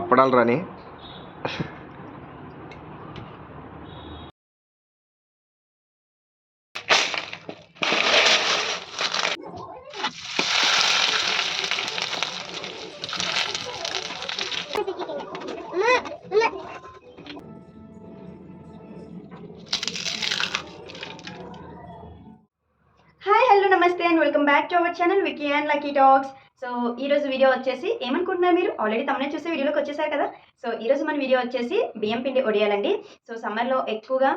అప్పడాలు రాని. Hi hello నమస్తే and welcome back to our channel Vicky and Lucky talks so ఈ రోజు వీడియో వచ్చేసి ఏమనుకుంటున్నారు మీరు? ఆల్రెడీ తమనే చూసే వీడియోలోకి వచ్చేసారు కదా? సో ఈ రోజు మన వీడియో వచ్చేసి బియ్యం పిండి ఒడియాలండి. సో సమ్మర్లో ఎక్కువగా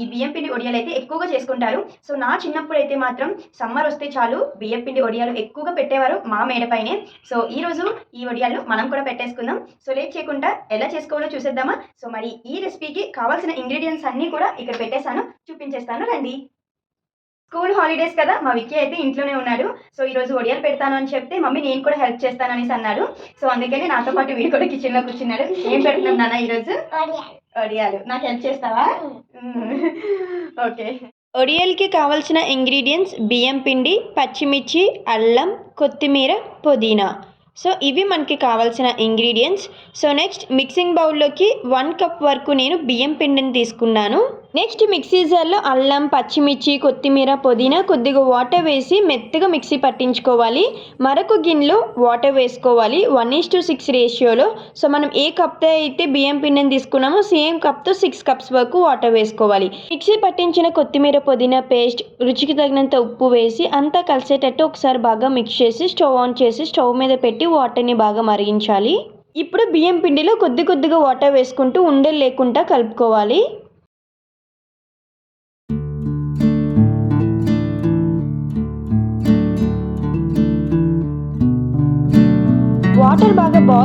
ఈ బియ్యం పిండి ఒడియాలు అయితే ఎక్కువగా చేసుకుంటారు. సో నా చిన్నప్పుడు అయితే మాత్రం సమ్మర్ వస్తే చాలు బియ్యం పిండి ఒడియాలు ఎక్కువగా పెట్టేవారు మా మేడపైనే. సో ఈ రోజు ఈ ఒడియాలు మనం కూడా పెట్టేసుకుందాం. సో లేట్ చేయకుండా ఎలా చేసుకోవాలో చూసేద్దామా? సో మరి ఈ రెసిపీకి కావాల్సిన ఇంగ్రీడియంట్స్ అన్నీ కూడా ఇక్కడ పెట్టేశాను. చూపించేస్తాను. రండి. స్కూల్ హాలిడేస్ కదా మా విక్కీ అయితే ఇంట్లోనే ఉన్నాడు. సో ఈ రోజు ఒడియాలు పెడతాను అని చెప్తే మమ్మీ నేను కూడా హెల్ప్ చేస్తాను అనేసి అన్నాడు. సో అందుకని నాతో పాటు వీడు కూడా కిచెన్లో కూర్చున్నాడు. ఏం పెడుతున్నాం నాన్న ఈరోజు? ఒడియాలు. నాకు హెల్ప్ చేస్తావా? ఓకే. ఒడియాలకి కావాల్సిన ఇంగ్రీడియంట్స్ బియ్యం పిండి పచ్చిమిర్చి అల్లం కొత్తిమీర పుదీనా. సో ఇవి మనకి కావాల్సిన ఇంగ్రీడియంట్స్. సో నెక్స్ట్ మిక్సింగ్ బౌల్లోకి వన్ కప్ వరకు నేను బియ్యం పిండిని తీసుకున్నాను. నెక్స్ట్ మిక్సీ జార్లో అల్లం పచ్చిమిర్చి కొత్తిమీర పుదీనా కొద్దిగా వాటర్ వేసి మెత్తగా మిక్సీ పట్టించుకోవాలి. మరొక గిన్నెలో వాటర్ వేసుకోవాలి. వన్ ఈస్ టు సిక్స్ రేషియోలో సో మనం ఏ కప్తో అయితే బియ్యం పిండిని తీసుకున్నామో సేమ్ కప్తో సిక్స్ కప్స్ వరకు వాటర్ వేసుకోవాలి. మిక్సీ పట్టించిన కొత్తిమీర పుదీనా పేస్ట్ రుచికి తగినంత ఉప్పు వేసి అంతా కలిసేటట్టు ఒకసారి బాగా మిక్స్ చేసి స్టవ్ ఆన్ చేసి స్టవ్ మీద పెట్టి వాటర్ని బాగా మరిగించాలి. ఇప్పుడు బియ్యం పిండిలో కొద్ది కొద్దిగా వాటర్ వేసుకుంటూ ఉండలు లేకుండా కలుపుకోవాలి.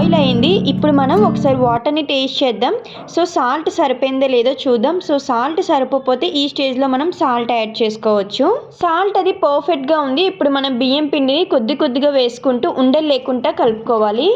బాయిల్ అయింది. ఇప్పుడు మనం ఒకసారి వాటర్ని టేస్ట్ చేద్దాం. సో సాల్ట్ సరిపోయిందో లేదో చూద్దాం. సో సాల్ట్ సరిపోతే ఈ స్టేజ్లో మనం సాల్ట్ యాడ్ చేసుకోవచ్చు. సాల్ట్ అది పర్ఫెక్ట్గా ఉంది. ఇప్పుడు మనం బియ్యం పిండిని కొద్ది కొద్దిగా వేసుకుంటూ ఉండలు లేకుండా కలుపుకోవాలి.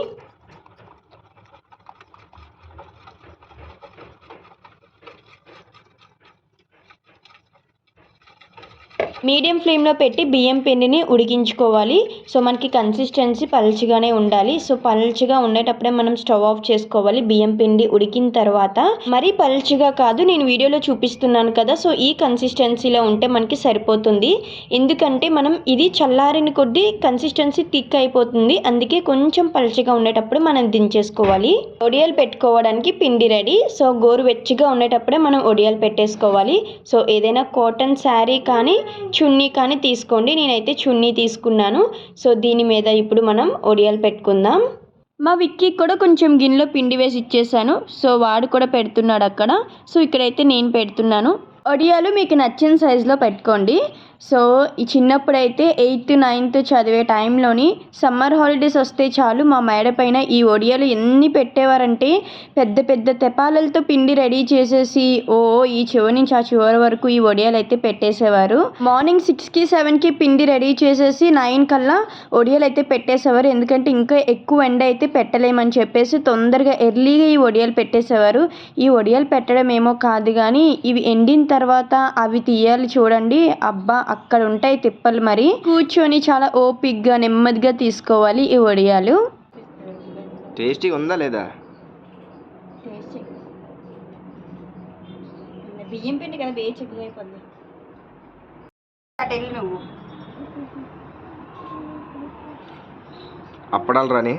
మీడియం ఫ్లేమ్లో పెట్టి బియ్యం పిండిని ఉడికించుకోవాలి. సో మనకి కన్సిస్టెన్సీ పల్చగానే ఉండాలి. సో పల్చగా ఉండేటప్పుడే మనం స్టవ్ ఆఫ్ చేసుకోవాలి బియ్యం పిండి ఉడికిన తర్వాత. మరీ పల్చగా కాదు నేను వీడియోలో చూపిస్తున్నాను కదా. సో ఈ కన్సిస్టెన్సీలో ఉంటే మనకి సరిపోతుంది. ఎందుకంటే మనం ఇది చల్లారిన కొద్దీ కన్సిస్టెన్సీ థిక్ అయిపోతుంది. అందుకే కొంచెం పల్చగా ఉండేటప్పుడు మనం దించేసుకోవాలి. ఒడియాలు పెట్టుకోవడానికి పిండి రెడీ. సో గోరువెచ్చగా ఉండేటప్పుడే మనం ఒడియాలు పెట్టేసుకోవాలి. సో ఏదైనా కాటన్ శారీ కానీ చున్నీ కానీ తీసుకోండి. నేనైతే చున్నీ తీసుకున్నాను. సో దీని మీద ఇప్పుడు మనం ఒడియాలు పెట్టుకుందాం. మా విక్కీ కూడా కొంచెం గిన్నెలో పిండి వేసి ఇచ్చేసాను. సో వాడు కూడా పెడుతున్నాడు అక్కడ. సో ఇక్కడైతే నేను పెడుతున్నాను. ఒడియాలు మీకు నచ్చిన సైజులో పెట్టుకోండి. సో ఈ చిన్నప్పుడైతే ఎయిత్ నైన్త్ చదివే టైంలోని సమ్మర్ హాలిడేస్ వస్తే చాలు మా మేడ పైన ఈ ఒడియాలు ఎన్ని పెట్టేవారంటే పెద్ద పెద్ద తెపాలలతో పిండి రెడీ చేసేసి ఓ ఈ చివరి నుంచి ఆ చివరి వరకు ఈ ఒడియాలు అయితే పెట్టేసేవారు. మార్నింగ్ సిక్స్కి సెవెన్కి పిండి రెడీ చేసేసి నైన్ కల్లా ఒడియాలు అయితే పెట్టేసేవారు. ఎందుకంటే ఇంకా ఎక్కువ ఎండ అయితే పెట్టలేమని చెప్పేసి తొందరగా ఎర్లీగా ఈ ఒడియాలు పెట్టేసేవారు. ఈ ఒడియాలు పెట్టడం ఏమో కాదు కానీ ఇవి ఎండిన తర్వాత అవి తీయాలి చూడండి. అబ్బా అక్కడ ఉంటాయి తిప్పలు మరి. కూర్చొని చాలా ఓపిక్గా నెమ్మదిగా తీసుకోవాలి ఈ వడియాలు. టేస్టీగా ఉందా లేదా? బియ్యం పిండి కదా అయిపోద్ది అప్పడాలు రాని?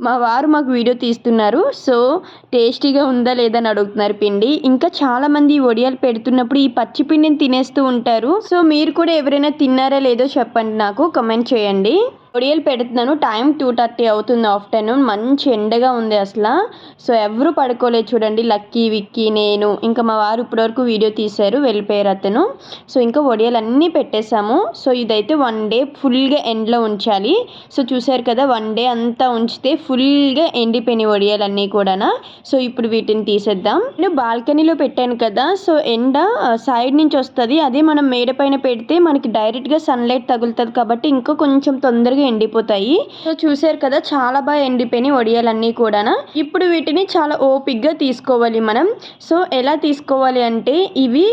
మా వారు మాకు వీడియో తీస్తున్నారు. సో టేస్టీగా ఉందా లేదా అని అడుగుతున్నారు పిండి. ఇంకా చాలామంది వడియాలు పెడుతున్నప్పుడు ఈ పచ్చి పిండిని తినేస్తూ ఉంటారు. సో మీరు కూడా ఎవరైనా తిన్నారా లేదో చెప్పండి నాకు. కమెంట్ చేయండి. వడియాలు పెడుతున్నాను. టైం టూ థర్టీ అవుతుంది ఆఫ్టర్నూన్. మంచి ఎండగా ఉంది అసలు. సో ఎవరు పడుకోలేదు చూడండి. లక్కీ విక్కీ నేను. ఇంకా మా వారు ఇప్పటివరకు వీడియో తీశారు. వెళ్ళిపోయారు అతను. సో ఇంకా వడియాలు అన్నీ పెట్టేశాము. సో ఇదైతే వన్ డే ఫుల్గా ఎండ్లో ఉంచాలి. సో చూశారు కదా వన్ డే అంతా ఉంచితే ఫుల్గా ఎండిపోయినాయి వడియాలన్నీ కూడా సో ఇప్పుడు వీటిని తీసేద్దాం. నేను బాల్కనీలో పెట్టాను కదా సో ఎండ సైడ్ నుంచి వస్తుంది. అదే మనం మేడ పైన పెడితే మనకి డైరెక్ట్గా సన్లైట్ తగులుతుంది కాబట్టి ఇంకా కొంచెం తొందరగా తొందరగా ఎండిపోతాయి. సో చూసారు కదా చాలా బాగా ఎండిపోయినాయి వడియాలన్నీ కూడా ఇప్పుడు వీటిని చాలా ఓపిక్గా తీసుకోవాలి మనం. సో ఎలా తీసుకోవాలి అంటే ఇవి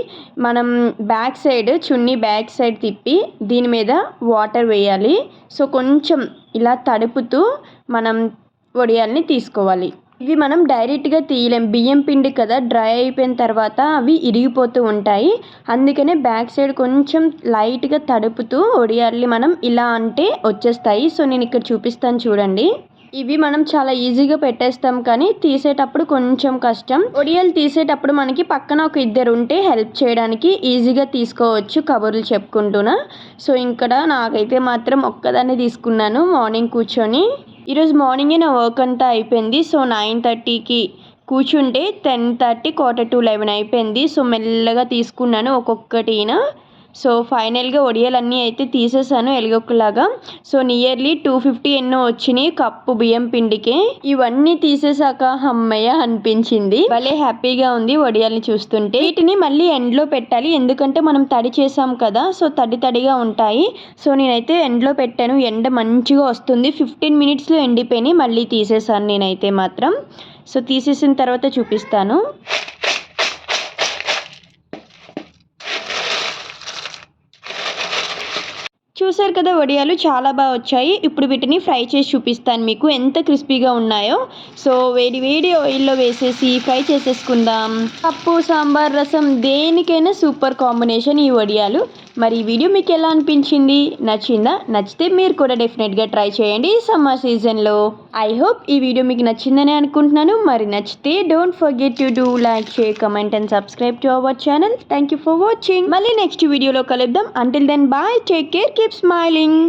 మనం back side chunni back side తిప్పి దీని మీద వాటర్ వేయాలి. సో కొంచెం ఇలా తడుపుతూ మనం వడియాల్ని తీసుకోవాలి. ఇవి మనం డైరెక్ట్గా తీయలేం. బియ్యం పిండి కదా డ్రై అయిపోయిన తర్వాత అవి ఇరిగిపోతూ ఉంటాయి. అందుకనే బ్యాక్ సైడ్ కొంచెం లైట్గా తడుపుతూ ఒడియాల్ని మనం ఇలా అంటే వచ్చేస్తాయి. సో నేను ఇక్కడ చూపిస్తాను చూడండి. ఇవి మనం చాలా ఈజీగా పెట్టేస్తాం కానీ తీసేటప్పుడు కొంచెం కష్టం. ఒడియాలు తీసేటప్పుడు మనకి పక్కన ఒక ఇద్దరు ఉంటే హెల్ప్ చేయడానికి ఈజీగా తీసుకోవచ్చు కబుర్లు చెప్పుకుంటున్నా సో ఇక్కడ నాకైతే మాత్రం ఒక్కదాన్ని తీసుకున్నాను. మార్నింగ్ కూర్చొని. ఈరోజు మార్నింగే నా వర్క్ అంతా అయిపోయింది. సో నైన్ థర్టీకి కూర్చుంటే ten thirty quarter to eleven అయిపోయింది. సో మెల్లగా తీసుకున్నాను ఒక్కొక్కటిన. సో ఫైనల్గా ఒడియాలన్నీ అయితే తీసేసాను ఎలగొక్కలాగా. సో నియర్లీ టూ ఫిఫ్టీ ఎన్నో వచ్చినాయి కప్పు బియ్యం పిండికి. ఇవన్నీ తీసేసాక అమ్మయ్య అనిపించింది. భలే హ్యాపీగా ఉంది వడియాల్ని చూస్తుంటే. వీటిని మళ్ళీ ఎండ్లో పెట్టాలి. ఎందుకంటే మనం తడి చేసాం కదా సో తడి తడిగా ఉంటాయి. సో నేనైతే ఎండ్లో పెట్టాను. ఎండ మంచిగా వస్తుంది. ఫిఫ్టీన్ మినిట్స్లో ఎండిపోయినాయి. మళ్ళీ తీసేసాను నేనైతే మాత్రం. సో తీసేసిన తర్వాత చూపిస్తాను. చూసారు కదా వడియాలు చాలా బాగా వచ్చాయి. ఇప్పుడు వీటిని ఫ్రై చేసి చూపిస్తాను మీకు ఎంత క్రిస్పీగా ఉన్నాయో. సో వేడి వేడి ఆయిల్లో వేసేసి ఫ్రై చేసేసుకుందాం. పప్పు సాంబార్ రసం దేనికైనా సూపర్ కాంబినేషన్ ఈ వడియాలు. మరి ఈ వీడియో మీకు ఎలా అనిపించింది? నచ్చిందా? నచ్చితే మీరు కూడా డెఫినెట్గా ట్రై చేయండి సమ్మర్ సీజన్లో ఐ హోప్ ఈ వీడియో మీకు నచ్చిందని అనుకుంటున్నాను. మరి నచ్చితే don't forget to do like share comment and subscribe to our channel thank you for watching మళ్ళీ నెక్స్ట్ వీడియోలో కలుద్దాం. Until then bye take care keep smiling